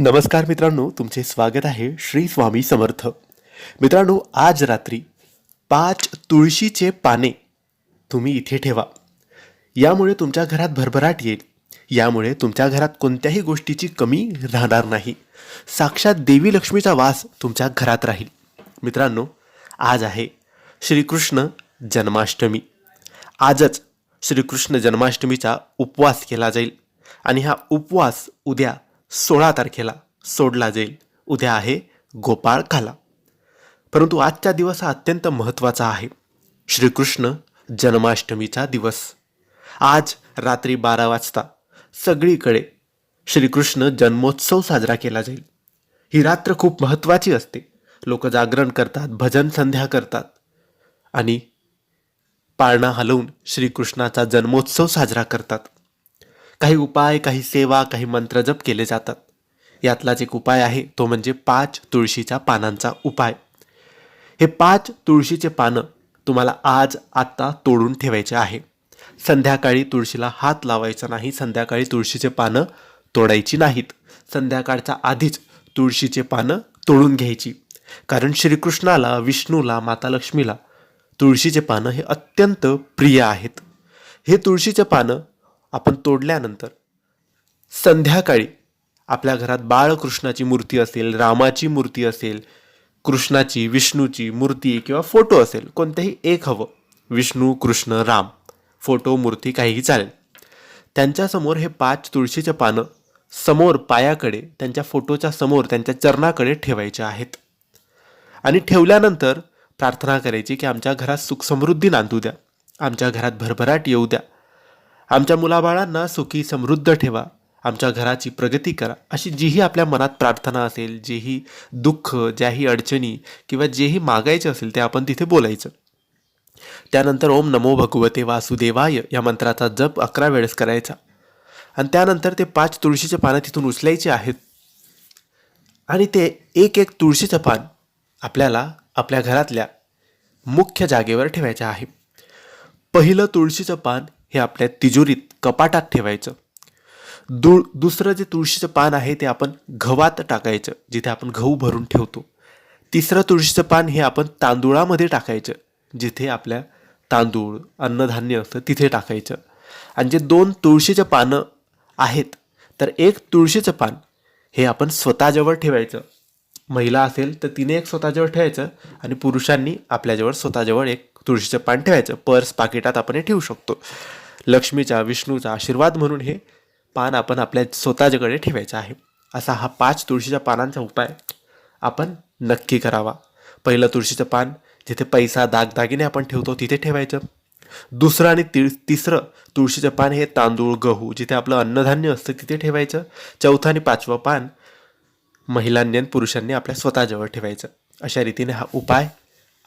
नमस्कार मित्रांनो तुमचे स्वागत आहे श्री स्वामी समर्थ. मित्रांनो आज रात्री पाच तुळशीचे पाने तुम्ही इथे ठेवा. यामुळे तुमच्या घरात भरभराट येईल. यामुळे तुमच्या घरात कोणत्याही गोष्टीची कमी राहणार नाही. साक्षात देवी लक्ष्मीचा वास तुमच्या घरात राहील. मित्रांनो आज आहे श्रीकृष्ण जन्माष्टमी. आजच श्रीकृष्ण जन्माष्टमीचा उपवास केला जाईल. आणि हा उपवास उद्या सोळा तारखेला सोडला जाईल. उद्या आहे गोपाळ खाला. परंतु आजचा दिवस हा अत्यंत महत्त्वाचा आहे. श्रीकृष्ण जन्माष्टमीचा दिवस. आज रात्री बारा वाजता सगळीकडे श्रीकृष्ण जन्मोत्सव साजरा केला जाईल. ही रात्र खूप महत्त्वाची असते. लोक जागरण करतात भजन संध्या करतात आणि पाळणा हलवून श्रीकृष्णाचा जन्मोत्सव साजरा करतात. काही उपाय काही सेवा काही मंत्रजप केले जातात. यातलाच एक उपाय आहे तो म्हणजे पाच तुळशीच्या पानांचा उपाय. हे पाच तुळशीचे पानं तुम्हाला आज आत्ता तोडून ठेवायचे आहे. संध्याकाळी तुळशीला हात लावायचा नाही संध्याकाळी तुळशीचे पानं तोडायची नाहीत. संध्याकाळच्या आधीच तुळशीचे पानं तोडून घ्यायची. कारण श्रीकृष्णाला विष्णूला माता लक्ष्मीला तुळशीचे पानं हे अत्यंत प्रिय आहेत. हे तुळशीचे पानं आपण तोडल्यानंतर संध्याकाळी आपल्या घरात बाळकृष्णाची मूर्ती असेल रामाची मूर्ती असेल कृष्णाची विष्णूची मूर्ती किंवा फोटो असेल कोणतेही एक हवं विष्णू कृष्ण राम फोटो मूर्ती काहीही चालेल. त्यांच्यासमोर हे पाच तुळशीचे पानं समोर पायाकडे त्यांच्या फोटोच्या समोर त्यांच्या चरणाकडे ठेवायचे आहेत. आणि ठेवल्यानंतर प्रार्थना करायची की आमच्या घरात सुखसमृद्धी नांदू द्या. आमच्या घरात भरभराट येऊ द्या. आमच्या मुलाबाळांना सुखी समृद्ध ठेवा. आमच्या घराची प्रगती करा. अशी जीही आपल्या मनात प्रार्थना असेल जेही दुःख ज्याही अडचणी किंवा जेही मागायचे असेल ते आपण तिथे बोलायचं. त्यानंतर ओम नमो भगवते वासुदेवाय या मंत्राचा जप अकरा वेळेस करायचा. आणि त्यानंतर ते पाच तुळशीचे पानं तिथून उचलायचे आहेत. आणि ते एक एक तुळशीचं पान आपल्याला आपल्या घरातल्या मुख्य जागेवर ठेवायचं आहे. पहिलं तुळशीचं पान हे आपल्या तिजोरीत कपाटात ठेवायचं. दुळ दुसरं जे तुळशीचं पान आहे ते आपण गव्हात टाकायचं जिथे आपण गहू भरून ठेवतो. तिसरं तुळशीचं पान हे आपण तांदुळामध्ये टाकायचं जिथे आपल्या तांदूळ अन्नधान्य असतं तिथे टाकायचं. आणि जे दोन तुळशीचं पानं आहेत तर एक तुळशीचं पान हे आपण स्वतःजवळ ठेवायचं. महिला असेल तर तिने एक स्वतःजवळ ठेवायचं आणि पुरुषांनी आपल्याजवळ स्वतःजवळ एक तुळशीचं पान ठेवायचं पर्स पाकिटात आपण हे ठेवू शकतो. लक्ष्मीचा विष्णूचा आशीर्वाद म्हणून हे पान आपण आपल्या स्वतःच्याकडे ठेवायचं आहे. असा हा पाच तुळशीच्या पानांचा उपाय आपण नक्की करावा. पहिलं तुळशीचं पान जिथे पैसा दागदागिने आपण ठेवतो तिथे ठेवायचं. दुसरं आणि ति तिसरं तुळशीचं पान हे तांदूळ गहू जिथे आपलं अन्नधान्य असतं तिथे ठेवायचं. चौथं आणि पाचवं पान महिलांनी आणि पुरुषांनी आपल्या स्वतःजवळ ठेवायचं. अशा रीतीने हा उपाय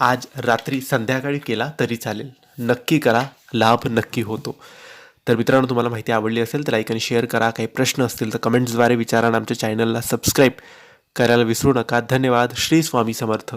आज रात्री संध्याकाळी केला तरी चालेल. नक्की करा लाभ नक्की होतो. तर मित्रांनो तुम्हाला माहिती आवडली असेल तर लाईक आणि शेअर करा. काही प्रश्न असतील तर कमेंट्सद्वारे विचारा आणि आमच्या चॅनलला सबस्क्राईब करायला विसरू नका. धन्यवाद. श्री स्वामी समर्थ.